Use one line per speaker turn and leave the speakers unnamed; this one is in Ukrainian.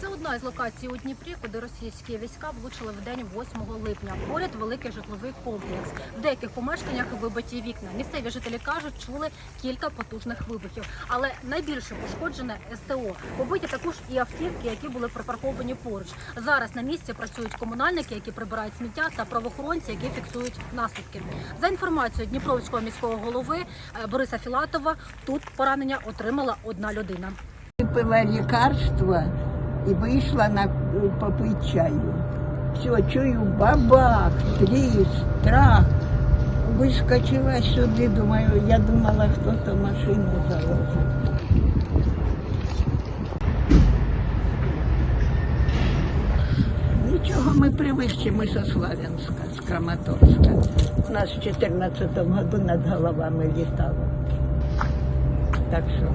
Це одна із локацій у Дніпрі, куди російські війська влучили в день 8 липня. Поряд великий житловий комплекс. В деяких помешканнях вибиті вікна. Місцеві жителі кажуть, чули кілька потужних вибухів. Але найбільше пошкоджене СТО. Побиті також і автівки, які були припарковані поруч. Зараз на місці працюють комунальники, які прибирають сміття, та правоохоронці, які фіксують наслідки. За інформацією Дніпровського міського голови е, Бориса Філатова, тут поранення отримала одна людина.
Пила лікарство і вийшла на попити чаю. Все, чую бабах, тріс, трах. Вискочила сюди, думаю, я думала, хто то машину заложив. Нічого, ми привищі, ми со Славянська, з Краматорська. У нас в 14 году над головами літало. Так що